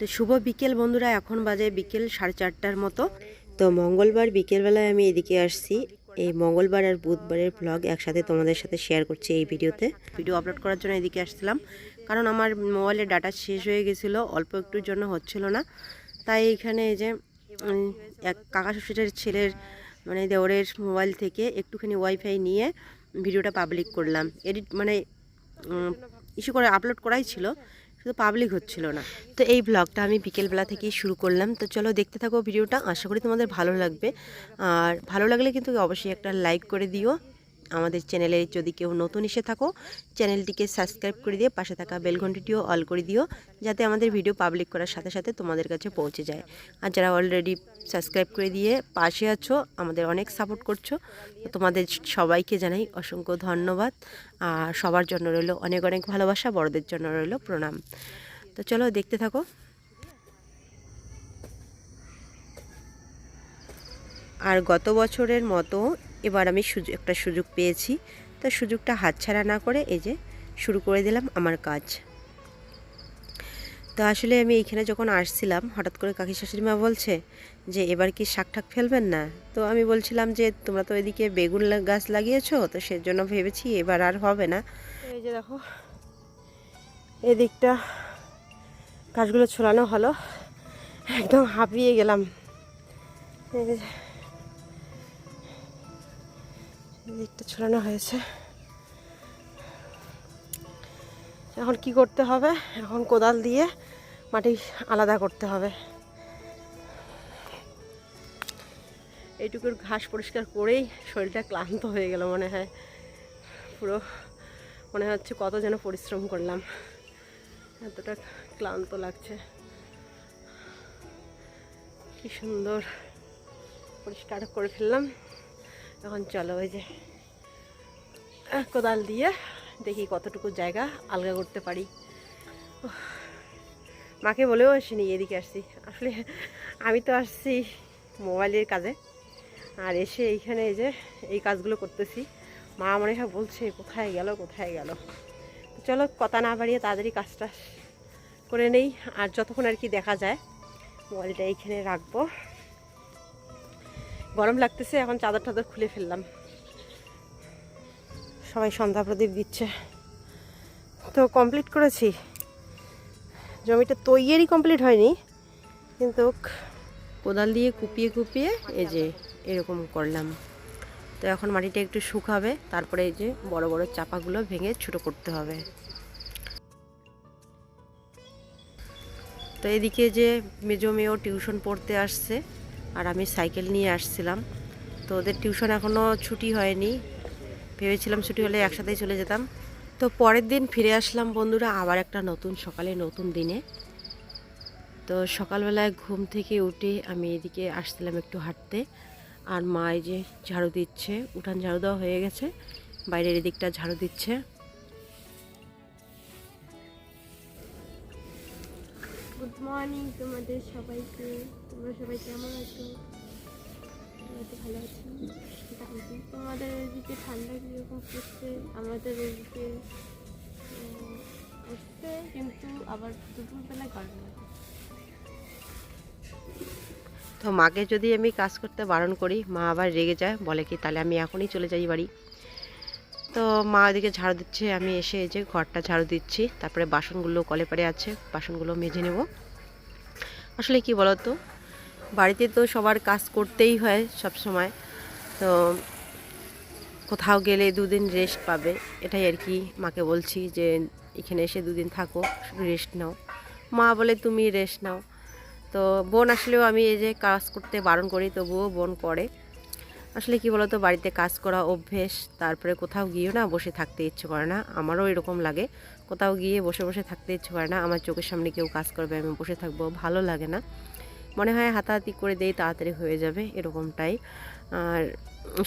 তো শুভ বিকেল বন্ধুরা, এখন বাজে বিকেল সাড়ে চারটার মতো। তো মঙ্গলবার বিকেলবেলায় আমি এদিকে আসছি। এই মঙ্গলবার আর বুধবারের ব্লগ একসাথে তোমাদের সাথে শেয়ার করছি এই ভিডিওতে। ভিডিও আপলোড করার জন্য এদিকে আসছিলাম। কারণ আমার মোবাইলের ডাটা শেষ হয়ে গেছিল, অল্প একটুর জন্য হচ্ছিল না। তাই এখানে এই যে এক কাকা শ্বশুরের ছেলের মানে দেওরের মোবাইল থেকে একটুখানি ওয়াইফাই নিয়ে ভিডিওটা পাবলিক করলাম। এডিট মানে ইস্যু করে আপলোড করাই ছিল। শুধু পাবলিক হচ্ছিল না। তো এই ব্লগটা আমি বিকেলবেলা থেকেই শুরু করলাম। তো চলো দেখতে থাকো ভিডিওটা। আশা করি তোমাদের ভালো লাগবে। আর ভালো লাগলে কিন্তু অবশ্যই একটা লাইক করে দিও। আমাদের চ্যানেলে যদি কেউ নতুন এসে থাকো চ্যানেলটিকে সাবস্ক্রাইব করে দিয়ে পাশে থাকা বেল ঘন্টিটিও অল করে দিও, যাতে আমাদের ভিডিও পাবলিক করার সাথে সাথে তোমাদের কাছে পৌঁছে যায়। আর যারা অলরেডি সাবস্ক্রাইব করে দিয়ে পাশে আছো, আমাদের অনেক সাপোর্ট করছ, তোমাদের সবাইকে জানাই অসংখ্য ধন্যবাদ। আর সবার জন্য রইল অনেক অনেক ভালোবাসা, বড়দের জন্য রইল প্রণাম। তো চলো দেখতে থাকো। আর গত বছরের মতো এবার আমি সুযোগ একটা সুযোগ পেয়েছি। তো সুযোগটা হাতছাড়া না করে এই যে শুরু করে দিলাম আমার কাজ। তো আসলে আমি এইখানে যখন আসছিলাম, হঠাৎ করে কাকি শাশুড়ি মা বলছে যে, এবার কি শাক ঠাক ফেলবেন না? তো আমি বলছিলাম যে, তোমরা তো এদিকে বেগুন গাছ লাগিয়েছো, তো সেজন্য ভেবেছি এবার আর হবে না। এই যে দেখো, এদিকটা গাছগুলো ছোলানো হলো। একদম হাঁপিয়ে গেলাম। দিকটা ছড়ানো হয়েছে। এখন কি করতে হবে? এখন কোদাল দিয়ে মাটি আলাদা করতে হবে। এইটুকুর ঘাস পরিষ্কার করেই শরীরটা ক্লান্ত হয়ে গেল মনে হয়। পুরো মনে হচ্ছে কত যেন পরিশ্রম করলাম। এতটা ক্লান্ত লাগছে। কি সুন্দর পরিষ্কার করে ফেললাম। এখন চলো ওই যে কোদাল দিয়ে দেখি কতটুকু জায়গা আলগা করতে পারি। মাকে বলেও আসিনি এদিকে আসছি। আসলে আমি তো আসছি মোবাইলের কাজে, আর এসে এইখানে এই যে এই কাজগুলো করতেছি। মা মনে হয় বলছে, কোথায় গেল কোথায় গেল? চলো কথা না বাড়িয়ে তাড়াতাড়ি কাজটা করে নেই, আর যতক্ষণ আর কি দেখা যায়, মোবাইলটা এইখানে রাখব। গরম লাগতেছে, এখন চাদর টাদর খুলে ফেললাম। সবাই সন্ধ্যা প্রদীপ দিচ্ছে। তো কমপ্লিট করেছি। জমিটা তৈরি কমপ্লিট হয়নি, কিন্তু কোদাল দিয়ে কুপিয়ে কুপিয়ে এই যে এরকম করলাম। তো এখন মাটিটা একটু শুকাবে, তারপরে এই যে বড় বড় চাপাগুলো ভেঙে ছোটো করতে হবে। তো এদিকে যে মেজো মেয়েও টিউশন পড়তে আসছে আর আমি সাইকেল নিয়ে আসছিলাম। তো ওদের টিউশন এখনও ছুটি হয়নি। ভেবেছিলাম ছুটি হলে একসাথেই চলে যেতাম। তো পরের দিন ফিরে আসলাম বন্ধুরা আবার একটা নতুন সকালে নতুন দিনে। তো সকালবেলায় ঘুম থেকে উঠে আমি এদিকে আসছিলাম একটু হাঁটতে। আর মা এই যে ঝাড়ু দিচ্ছে, উঠান ঝাড়ু দেওয়া হয়ে গেছে, বাইরের এদিকটা ঝাড়ু দিচ্ছে। গুড মর্নিং তোমাদের সবাইকে। তোমরা সবাই কেমন আছো? তো ভালো আছি। তোমাদের এদিকে ঠান্ডা কীরকম পড়ছে? আমাদের এদিকে পড়ছে কিন্তু আবার দুপুরবেলায় গরম তো মাকে যদি আমি কাজ করতে বারণ করি, মা আবার রেগে যায়, বলে কি, তাহলে আমি এখনই চলে যাই বাড়ি। তো মা ওদিকে ঝাড়ু দিচ্ছে, আমি এসে এই যে ঘরটা ঝাড়ু দিচ্ছি, তারপরে বাসনগুলো কলে পারে আছে, বাসনগুলো মেজে নেব। আসলে কি বলো তো বাড়িতে তো সবার কাজ করতেই হয় সব সময়। তো কোথাও গেলে দুদিন রেস্ট পাবে, এটাই আর কি মাকে বলছি যে এখানে এসে দুদিন থাকো রেস্ট নাও। মা বলে, তুমি রেস্ট নাও। তো বোন আসলেও আমি এই যে কাজ করতে বারণ করি, তবুও বোন করে। আসলে কি বলতো, বাড়িতে কাজ করা অভ্যেস, তারপরে কোথাও গিয়েও না বসে থাকতে ইচ্ছে করে না। আমারও এরকম লাগে, কোথাও গিয়ে বসে বসে থাকতে ইচ্ছে করে না। আমার চোখের সামনে কেউ কাজ করবে, আমি বসে থাকব, ভালো লাগে না। মনে হয় হাতাহাতি করে দেই তাড়াতাড়ি হয়ে যাবে এরকমটাই। আর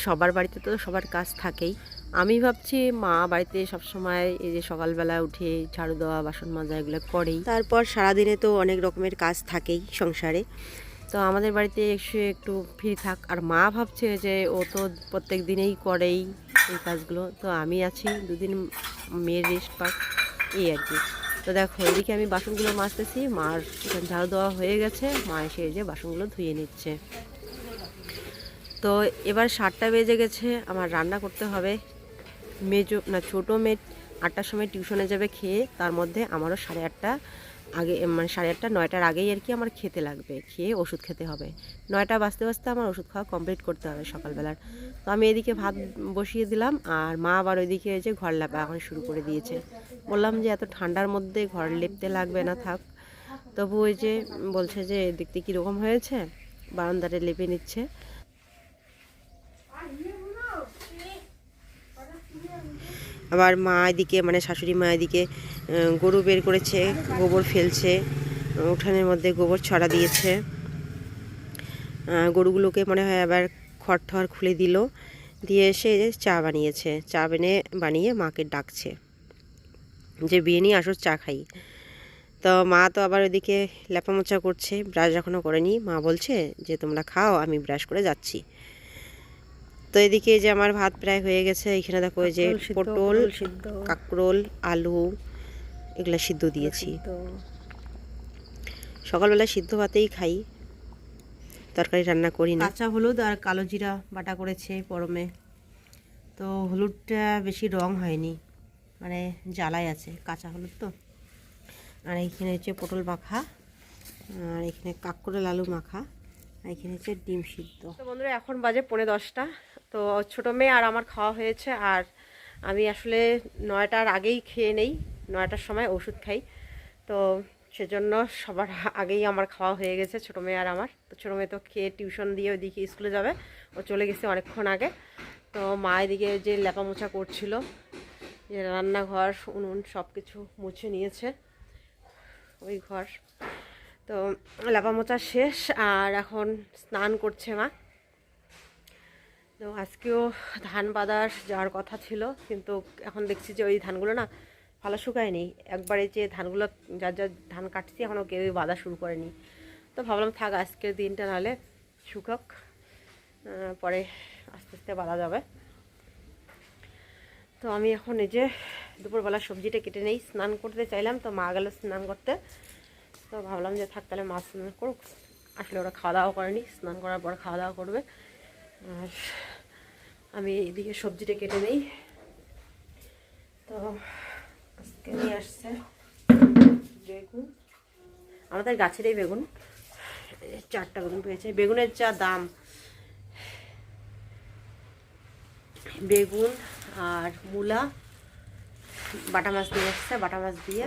সবার বাড়িতে তো সবার কাজ থাকেই। আমি ভাবছি মা বাড়িতে সবসময় এই যে সকালবেলা উঠে ঝাড়ু দেওয়া বাসন মাজা এগুলো করেই। তারপর সারাদিনে তো অনেক রকমের কাজ থাকেই সংসারে। তো আমাদের বাড়িতে এসে একটু ফ্রি থাক। আর মা ভাবছে যে ও তো প্রত্যেক দিনেই করেই এই কাজগুলো। তো আমি আছি দুদিন মেয়ের রেস্ট পাক এই আর কি। তো দেখো, এদিকে আমি বাসনগুলো মাজতেছি, মার ঝাড়ু দেওয়া হয়ে গেছে। মা এসে যে বাসনগুলো ধুয়ে নিচ্ছে। তো এবার সাতটা বেজে গেছে, আমার রান্না করতে হবে। মেজো, না, ছোটো মেয়ে আটটার সময় টিউশনে যাবে খেয়ে, তার মধ্যে আমারও সাড়ে আটটা। আগে মানে সাড়ে আটটা, নয়টার আগেই আর কি আমার খেতে লাগবে। খেয়ে ওষুধ খেতে হবে। নয়টা বাজতে বাজতে আমার ওষুধ খাওয়া কমপ্লিট করতে হবে সকালবেলার। তো আমি এদিকে ভাত বসিয়ে দিলাম আর মা আবার ওইদিকে যে ঘর লেপা এখন শুরু করে দিয়েছে। বললাম যে এত ঠান্ডার মধ্যে ঘর লেপতে লাগবে না থাক। তবু ওই যে বলছে যে দেখতে কীরকম হয়েছে? বারান্দারে লেপে নিচ্ছে। আবার মা এদিকে মানে শাশুড়ি মা এদিকে গরু বের করেছে, গোবর ফেলছে উঠানের মধ্যে গোবর ছড়া দিয়েছে। গরুগুলোকে মনে হয় আবার খড় ঠড় খুলে দিল, দিয়ে এসে চা বানিয়েছে। চা বেনে, বানিয়ে মাকে ডাকছে যে, বিয়ে নিয়ে আসো, চা খাই। তো মা তো আবার ওদিকে ল্যাপামোচা করছে, ব্রাশ এখনও করেনি। মা বলছে যে, তোমরা খাও, আমি ব্রাশ করে যাচ্ছি। তো এদিকে যে আমার ভাত প্রায় হয়ে গেছে এখানে দেখো এই যে পটল কাঁকরোল আলু এগুলো সিদ্ধ দিয়েছি। সকালবেলা সিদ্ধ ভাতেই খাই তরকারি রান্না করি না। কাঁচা হলুদ আর কালো জিরা বাটা করেছে পরমে। তো হলুদটা বেশি রং হয়নি মানে জ্বালাই আছে কাঁচা হলুদ তো। আর এখানে হচ্ছে পটল মাখা আর এখানে কাঁকরোল আলু মাখা আর এখানে হচ্ছে ডিম সিদ্ধ। তো বন্ধুরা এখন বাজে পৌনে দশটা। তো ছোটো মেয়ে আর আমার খাওয়া হয়েছে আর আমি আসলে নয়টার আগেই খেয়ে নেই, নয়টার সময় ওষুধ খাই। তো সেজন্য সবার আগেই আমার খাওয়া হয়ে গেছে ছোটো মেয়ে আর আমার। তো ছোটো মেয়ে তো খেয়ে টিউশন দিয়ে ওইদিকে স্কুলে যাবে, ও চলে গেছে অনেকক্ষণ আগে। তো মা এদিকে যে লেপা মোছা করছিল, যে রান্নাঘর, উনুন সব কিছু মুছে নিয়েছে, ওই ঘর। তো লেপা মোচা শেষ আর এখন স্নান করছে মা। তো আজকেও ধান বাদার যাওয়ার কথা ছিল, কিন্তু এখন দেখছি যে ওই ধানগুলো না ভালো শুকায়নি। একবারে যে ধানগুলো, যার যার ধান কাটছি এখনও কেউই বাঁধা শুরু করেনি। তো ভাবলাম থাক, আজকের দিনটা নাহলে শুকাক পরে আস্তে আস্তে বাঁধা যাবে। তো আমি এখন এই যে দুপুরবেলা সবজিটা কেটে নেই, স্নান করতে চাইলাম, তো মা গেল স্নান করতে। তো ভাবলাম যে থাক, তাহলে মা স্নান করুক। আসলে ওরা খাওয়া দাওয়া করেনি, স্নান করার পর খাওয়া দাওয়া করবে। আর আমি এদিকে সবজিটা কেটে নেই। তো আজকে নিয়ে আসছে বেগুন। আমাদের গাছেরই বেগুন। চারটা বেগুন পেয়েছে। বেগুনের যা দাম। বেগুন আর মূলা। বাটা মাছ দিয়ে আসছে, বাটা মাছ দিয়ে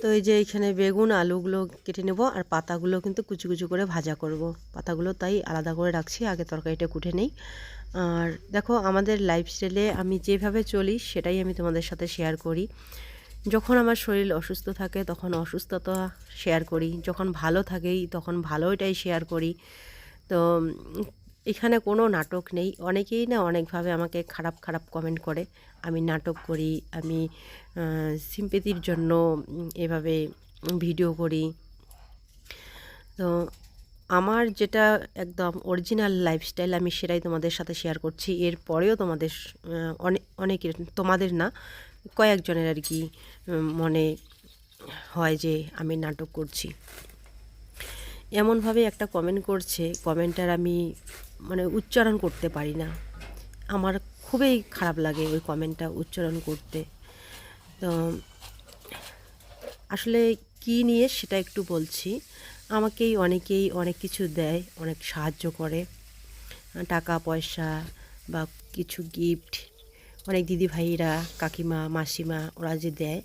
তো এই যে এখানে বেগুন, আলুগুলো কেটে নেব আর পাতাগুলো কিন্তু কুচি কুচি করে ভাজা করব। পাতাগুলো তাই আলাদা করে রাখছি, আগে তরকারিটা কুটে নেই। আর দেখো আমাদের লাইফস্টাইলে আমি যেভাবে চলি সেটাই আমি তোমাদের সাথে শেয়ার করি। যখন আমার শরীর অসুস্থ থাকে তখন অসুস্থতা শেয়ার করি, যখন ভালো থাকেই তখন ভালোটাই শেয়ার করি। তো এখানে কোনো নাটক নেই। অনেকেই না অনেকভাবে আমাকে খারাপ খারাপ কমেন্ট করে। আমি নাটক করি, আমি সিম্পেতির জন্য এভাবে ভিডিও করি। তো আমার যেটা একদম অরিজিনাল লাইফস্টাইল আমি সেটাই তোমাদের সাথে শেয়ার করছি। এর পরেও তোমাদের অনেক অনেকের, তোমাদের না, কয়েকজনের আর কি মনে হয় যে আমি নাটক করছি। এমনভাবে একটা কমেন্ট করছে। কমেন্টার আমি মানে উচ্চারণ করতে পারি না। আমার খুবই খারাপ লাগে ওই কমেন্টটা উচ্চারণ করতে। তো আসলে কি নিয়ে সেটা একটু বলছি। আমাকেই অনেকেই অনেক কিছু দেয়, অনেক সাহায্য করে। টাকা, পয়সা বা কিছু গিফট অনেক দিদি ভাইরা, কাকিমা, মাসিমা ওরা যে দেয়।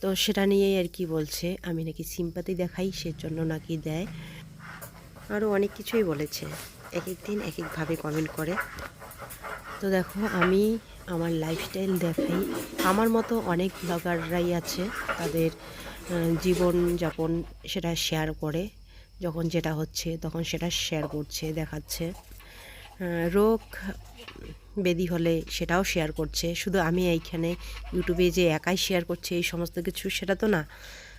তো সেটা নিয়েই আর কি বলছে। আমি নাকি সিম্পাতি দেখাই, সেজন্য নাকি দেয়। আরও অনেক কিছুই বলেছে। এক এক দিন এক একভাবে কমেন্ট করে। তো দেখো আমি আমার লাইফস্টাইল দেখাই। আমার মতো অনেক ব্লগাররাই আছে তাদের আহ, জীবনযাপন সেটা শেয়ার করে। যখন যেটা হচ্ছে তখন সেটা শেয়ার করছে দেখাচ্ছে। রোগ বেদি হলে সেটাও শেয়ার করছে। শুধু আমি এইখানে ইউটিউবে যে একাই শেয়ার করছি এই সমস্ত কিছু সেটা তো না।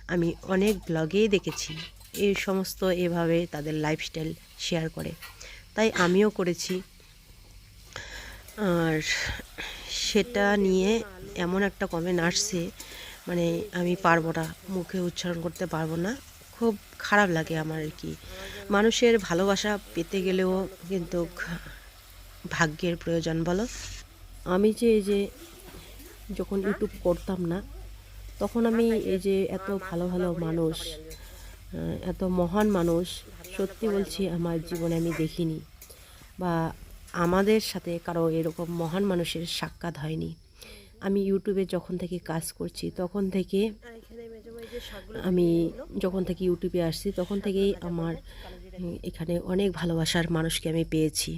আমি অনেক ব্লগেই দেখেছি। এই সমস্ত এভাবে তাদের লাইফস্টাইল শেয়ার করে। তাই আমিও করেছি। আর সেটা নিয়ে এমন একটা কমেন্ট আসছে মানে আমি পারব না, মুখে উচ্চারণ করতে পারব না। খুব খারাপ লাগে আমার আর কি। মানুষের ভালোবাসা পেতে গেলেও কিন্তু ভাগ্যের প্রয়োজন, বলো? আমি যে এই যে যখন ইউটিউব করতাম না, তখন আমি এই যে এত ভালো ভালো মানুষ, এত মহান মানুষ সত্যি বলছি, আমার জীবনে আমি দেখিনি বা আমাদের সাথে কারও এরকম মহান মানুষের সাক্ষাৎ হয়নি। আমি ইউটিউবে যখন থেকে কাজ করছি, তখন থেকে আমি যখন থেকে ইউটিউবে আসছি, তখন থেকেই আমার, এখানে অনেক ভালোবাসার মানুষকে আমি পেয়েছি।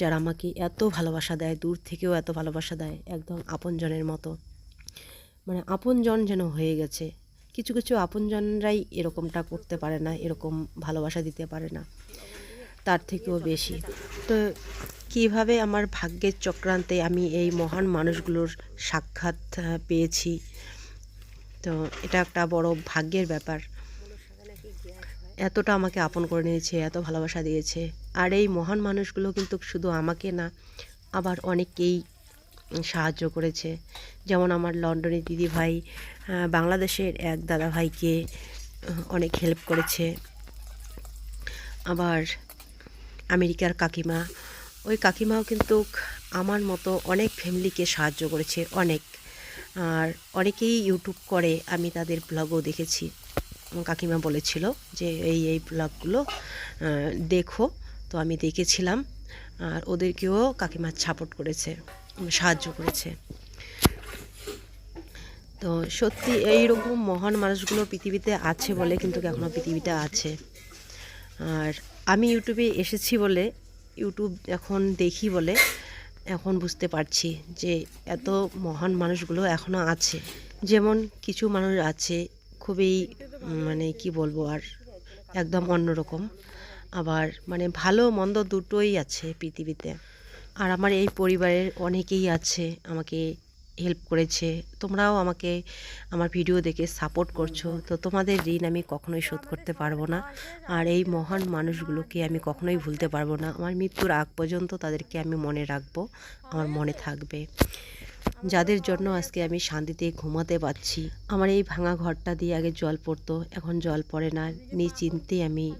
যারা আমাকে এত ভালোবাসা দেয়, দূর থেকেও এত ভালোবাসা দেয়, একদম আপনজনের মতো। মানে আপনজন যেন হয়ে গেছে কিছু কিছু আপনজনরাই এরকমটা করতে পারে না, এরকম ভালোবাসা দিতে পারে না। তার থেকেও বেশি। তো কীভাবে আমার ভাগ্যের চক্রান্তে আমি এই মহান মানুষগুলোর সাক্ষাৎ পেয়েছি? তো এটা একটা বড় ভাগ্যের ব্যাপার। এতটা আমাকে আপন করে নিয়েছে, এত ভালোবাসা দিয়েছে। আর এই মহান মানুষগুলো কিন্তু শুধু আমাকে না, আবার অনেককেই সাহায্য করেছে। যেমন আমার লন্ডনের দিদি ভাই বাংলাদেশের এক দাদা ভাইকে অনেক হেল্প করেছে। আবার আমেরিকার কাকিমা। ওই কাকিমাও কিন্তু আমার মতো অনেক ফ্যামিলিকে সাহায্য করেছে, অনেক। আর অনেকেই ইউটিউব করে, আমি তাদের ব্লগও দেখেছি। কাকিমা বলেছিল যে, এই এই ব্লগগুলো দেখো। তো আমি দেখেছিলাম। আর ওদেরকেও কাকিমা সাপোর্ট করেছে, সাহায্য করেছে। তো সত্যি এই রকম মহান মানুষগুলো পৃথিবীতে আছে বলে কিন্তু এখনও পৃথিবীতে আছে। আর আমি ইউটিউবে এসেছি বলে, ইউটিউব এখন দেখি বলে এখন বুঝতে পারছি যে এত মহান মানুষগুলো এখনও আছে। যেমন কিছু মানুষ আছে খুবই মানে কি বলব আর, একদম অন্যরকম। আবার মানে ভালো মন্দ দুটোই আছে পৃথিবীতে। আর আমার এই পরিবারের অনেকেই আছে আমাকে হেল্প করেছে। তোমরাও আমাকে, আমার ভিডিও দেখে সাপোর্ট করছ। তো তোমাদের ঋণ আমি কখনোই শোধ করতে পারব না। আর এই মহান মানুষগুলোকে আমি কখনোই ভুলতে পারব না। আমার মৃত্যুর আগ পর্যন্ত তাদেরকে আমি মনে রাখব। আমার মনে থাকবে। যাদের জন্য আজকে আমি শান্তিতে ঘুমাতে পারছি। আমার এই ভাঙা ঘরটা দিয়ে আগে জল পড়তো। এখন জল পড়ে না। নিশ্চিন্তে আমি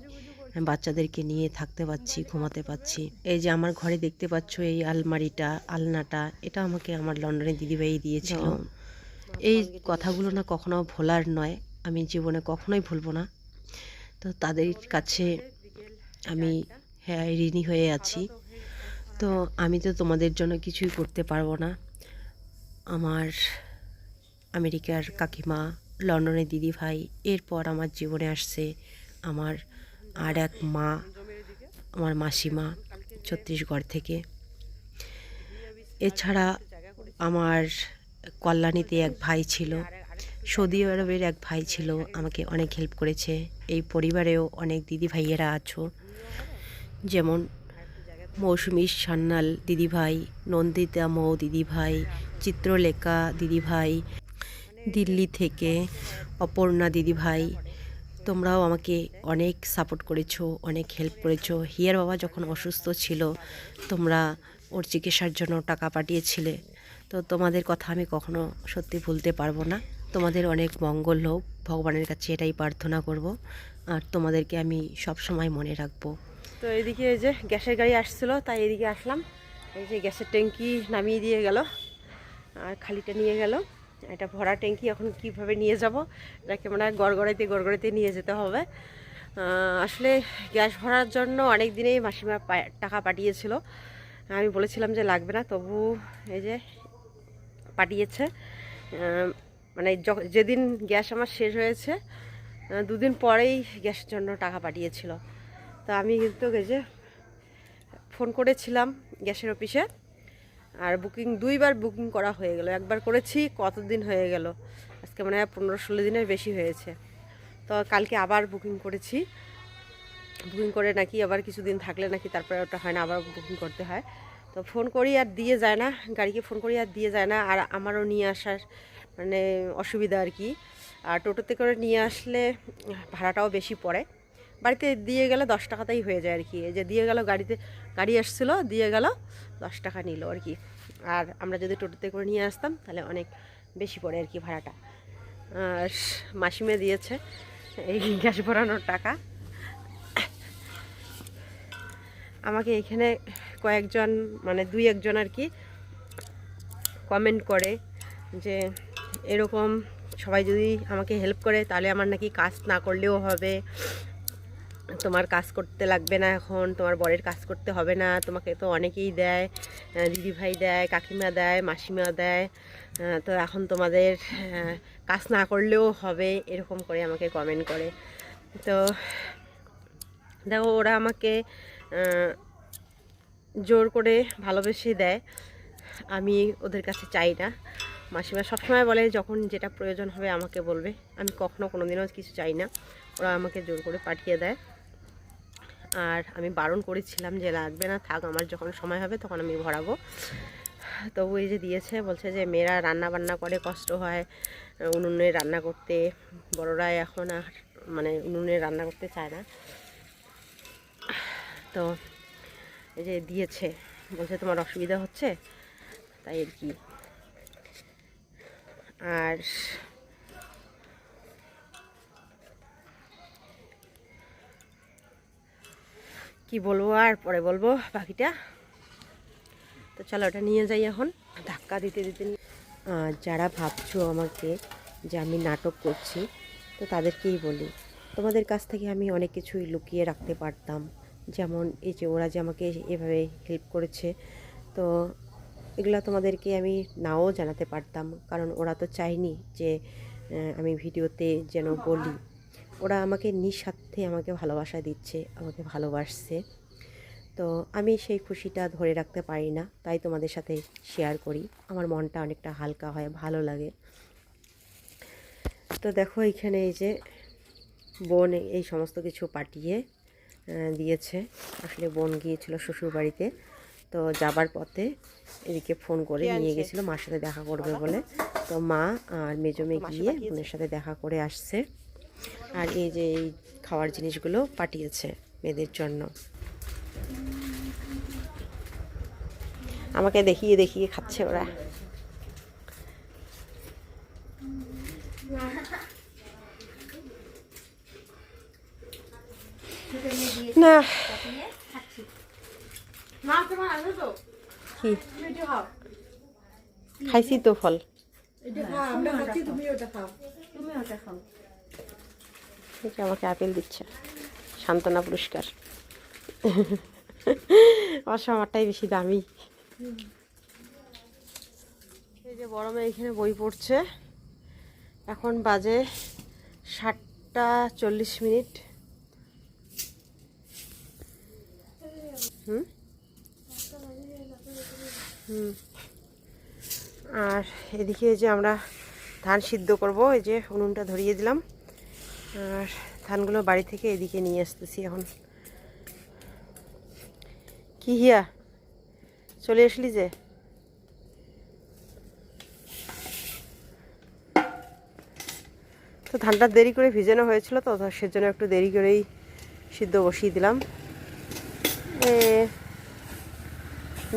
বাচ্চাদেরকে নিয়ে থাকতে পারছি ঘুমাতে পারছি এই যে আমার ঘরে দেখতে পাচ্ছ এই আলমারিটা আলনাটা এটা আমাকে আমার লন্ডনের দিদিভাই দিয়েছিল। এই কথাগুলো না কখনো ভোলার নয় আমি জীবনে কখনোই ভুলবো না। তো তাদের কাছে আমি হ্যাঁ ঋণী হয়ে আছি। তো আমি তো তোমাদের জন্য কিছুই করতে পারব না। আমার আমেরিকার কাকিমা লন্ডনের দিদি ভাই এরপর আমার জীবনে আসছে আমার আর এক মা, আমার মাসিমা ছত্তিশগড় থেকে। এছাড়া আমার কল্যাণীতে এক ভাই ছিল সৌদি আরবের এক ভাই ছিল, আমাকে অনেক হেল্প করেছে। এই পরিবারেও অনেক দিদি ভাইয়েরা আছো। যেমন মৌসুমি সান্যাল দিদিভাই নন্দিতা মৌ দিদিভাই চিত্রলেখা দিদিভাই দিল্লি থেকে অপর্ণা দিদিভাই তোমরাও আমাকে অনেক সাপোর্ট করেছ, অনেক হেল্প করেছ। হিয়ার বাবা যখন অসুস্থ ছিল, তোমরা ওর চিকিৎসার জন্য টাকা পাঠিয়েছিলে। তো তোমাদের কথা আমি কখনো সত্যি ভুলতে পারব না। তোমাদের অনেক মঙ্গল হোক, ভগবানের কাছে এটাই প্রার্থনা করব। আর তোমাদেরকে আমি সব সময় মনে রাখব। তো এদিকে এই যে গ্যাসের গাড়ি আসছিল, তাই এদিকে আসলাম। এই যে গ্যাসের ট্যাঙ্কি নামিয়ে দিয়ে গেল, আর খালিটা নিয়ে গেল। এটা ভরা ট্যাঙ্কি, এখন কীভাবে নিয়ে যাব? এটাকে মানে গড়গড়াইতে গড়গড়াইতে নিয়ে যেতে হবে। আসলে গ্যাস ভরার জন্য অনেক দিনেই মাসিমা টাকা পাঠিয়েছিল। আমি বলেছিলাম যে লাগবে না, তবু এই যে পাঠিয়েছে। মানে যেদিন গ্যাস আমার শেষ হয়েছে দুদিন পরেই গ্যাসের জন্য টাকা পাঠিয়েছিল। তা আমি কিন্তু এই যে ফোন করেছিলাম গ্যাসের অফিসে। আর বুকিং দুইবার বুকিং করা হয়ে গেল। একবার করেছি, কতদিন হয়ে গেল? আজকে মনে পনেরো ষোলো দিনের বেশি হয়েছে। তো কালকে আবার বুকিং করেছি। বুকিং করে নাকি আবার কিছুদিন থাকলে নাকি তারপরে ওটা হয় না, আবার বুকিং করতে হয়। তো ফোন করি আর দিয়ে যায় না, গাড়িকে ফোন করি আর দিয়ে যায় না। আর আমারও নিয়ে আসার মানে অসুবিধা আর কি। আর টোটোতে করে নিয়ে আসলে ভাড়াটাও বেশি পড়ে। বাড়িতে দিয়ে গেলে দশ টাকাতেই হয়ে যায় আর কি। যে দিয়ে গেল গাড়িতে, গাড়ি আসছিল, দিয়ে গেল দশ টাকা নিল আর কি। আর আমরা যদি টোটোতে করে নিয়ে আসতাম, তাহলে অনেক বেশি পড়ে আর কি ভাড়াটা। মাসিমে দিয়েছে এই গ্যাস ভরানোর টাকা। আমাকে এখানে কয়েকজন মানে দুই একজন আর কি কমেন্ট করে যে এরকম সবাই যদি আমাকে হেল্প করে, তাহলে আমার নাকি কাজ না করলেও হবে। তোমার কাজ করতে লাগবে না এখন, তোমার বরের কাজ করতে হবে না, তোমাকে তো অনেকেই দেয় দিদিভাই দেয়, কাকিমা দেয়, মাসিমা দেয় তো এখন তোমাদের কাজ না করলেও হবে, এরকম করে আমাকে কমেন্ট করে। তো দেখো, ওরা আমাকে জোর করে ভালোবেসে দেয়, আমি ওদের কাছে চাই না। মাসিমা সবসময় বলে, যখন যেটা প্রয়োজন হবে আমাকে বলবে। আমি কখনো কোনো দিনও কিছু চাই না। ওরা আমাকে জোর করে পাঠিয়ে দেয়। আর আমি বারণ করেছিলাম যে লাগবে না, থাক আমার যখন সময় হবে তখন আমি ভরাবো। তবু এই যে দিয়েছে, বলছে যে মেয়েরা রান্না বান্না করে, কষ্ট হয়, উনুনে রান্না করতে, বড়রা এখন আর মানে উনুনে রান্না করতে চায় না। তো এই যে দিয়েছে, বলছে তোমার অসুবিধা হচ্ছে? তাই আর কি। আর কি বলব আর পরে বলব বাকিটা। তো চলো ওটা নিয়ে যাই এখন। ধাক্কা দিতে দিতে যারা ভাবছ আমাকে যে আমি নাটক করছি, তো তাদেরকেই বলি, তোমাদের কাছ থেকে আমি অনেক কিছুই লুকিয়ে রাখতে পারতাম। যেমন এই যে ওরা যে আমাকে এভাবে হেল্প করেছে, তো এগুলো তোমাদেরকে আমি নাও জানাতে পারতাম। কারণ ওরা তো চায়নি যে আমি ভিডিওতে যেন বলি। ওরা আমাকে নিঃস্বার্থে আমাকে ভালোবাসা দিচ্ছে আমাকে ভালোবাসছে। তো আমি সেই খুশিটা ধরে রাখতে পারি না তাই তোমাদের সাথে শেয়ার করি। আমার মনটা অনেকটা হালকা হয় ভালো লাগে। তো দেখো এইখানে এই যে বোন এই সমস্ত কিছু পাঠিয়ে দিয়েছে। আসলে বোন গিয়েছিল শ্বশুর বাড়িতে তো যাবার পথে এদিকে ফোন করে নিয়ে গেছিল মার সাথে দেখা করবে বলে। তো মা আর মেজমে গিয়ে বোনের সাথে দেখা করে আসছে। আর এই যে এই খাওয়ার জিনিসগুলো পাঠিয়েছে মেয়েদের জন্য। আমাকে দেখিয়ে দেখিয়ে খাচ্ছে ওরা। না। কি? খাইছি তো ফল। এই আমাকে আপেল দিচ্ছে। সান্ত্বনা পুরস্কার। অবশ্য আমারটাই বেশি দামি। এই যে বড় মেয়ে এখানে বই পড়ছে। এখন বাজে সাতটা চল্লিশ মিনিট। হুম। আর এদিকে যে আমরা ধান সিদ্ধ করব, এই যে উনুনটা ধরিয়ে দিলাম। আর ধানগুলো বাড়ি থেকে এদিকে নিয়ে আসতেছি এখন। কি হিয়া? চলে আসলি যে? তো ধানটা দেরি করে ভিজানো হয়েছিল তো সেজন্য একটু দেরি করেই সিদ্ধ বসিয়ে দিলাম।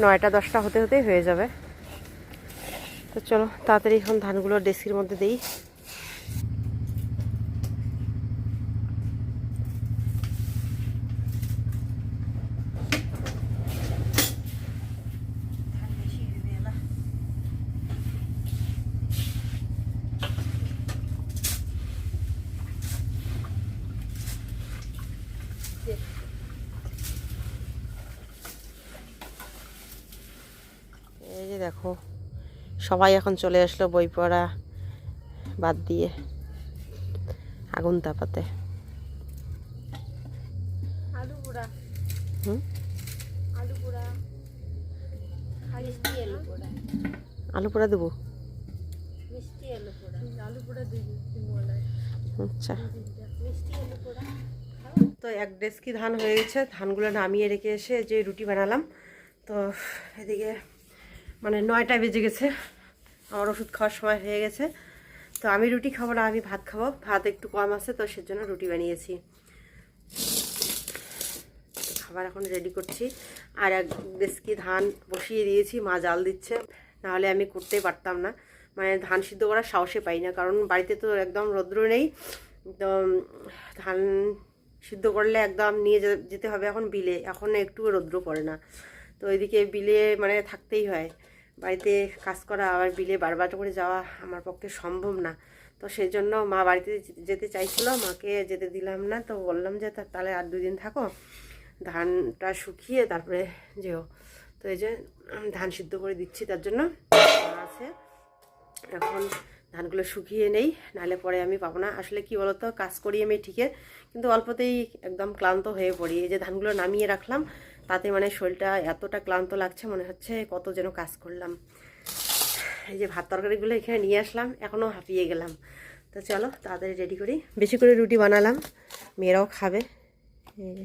নয়টা দশটা হতে হতেই হয়ে যাবে। তো চলো, তাড়াতাড়ি এখন ধানগুলো ডেস্কির মধ্যে দিই এই যে দেখো। সবাই এখন চলে আসলো বই পড়া বাদ দিয়ে আগুন তাপাতে আলু পোড়া। হুম? আলু পোড়া। আলু পোড়া। দেবো? মিষ্টি আলু পোড়া। আলু পোড়া দিবি সিমলায় আচ্ছা। মিষ্টি তো এক ডেস্কি ধান হয়ে গেছে ধানগুলো নামিয়ে রেখে এসে যে রুটি বানালাম তো এদিকে মানে নয়টা বেজে গেছে। আমার ওষুধ খাওয়ার সময় হয়ে গেছে। তো আমি রুটি খাব না, আমি ভাত খাব। ভাত একটু কম আছে, তো সেজন্য রুটি বানিয়েছি। খাবার এখন রেডি করছি। আর এক দেশকি ধান বসিয়ে দিয়েছি, মা জাল দিচ্ছে। নাহলে আমি করতেই পারতাম না। মানে ধান সিদ্ধ করার সাহসে পাই না, কারণ বাড়িতে তো একদম রৌদ্র নেই। তো ধান সিদ্ধ করলে একদম নিয়ে যেতে হবে এখন বিলে। এখন একটু রৌদ্র পড়ে না। তো ওইদিকে বিলে মানে থাকতেই হয়। বাড়িতে কাজ করা আবার বিলে বারবার করে যাওয়া আমার পক্ষে সম্ভব না। তো সেই জন্য মা বাড়িতে যেতে চাইছিল, মাকে যেতে দিলাম না। তো বললাম যে তাহলে আর দুদিন থাকো। ধানটা শুকিয়ে তারপরে যেও। তো এই যে, ধান সিদ্ধ করে দিচ্ছি তার জন্য। আছে। এখন ধানগুলো শুকিয়ে নেই, নাহলে পরে আমি পাবো না। আসলে কি বলতো, কাজ করি আমি ঠিকই, কিন্তু অল্পতেই একদম ক্লান্ত হয়ে পড়ি। এই যে ধানগুলো নামিয়ে রাখলাম তাতে মানে শরীরটা এতটা ক্লান্ত লাগছে, মনে হচ্ছে কত যেন কাজ করলাম। এই যে ভাত তরকারিগুলো এখানে নিয়ে আসলাম, এখনও হাঁপিয়ে গেলাম। তো চলো তাড়াতাড়ি রেডি করি। বেশি করে রুটি বানালাম, মেয়েরাও খাবে। এই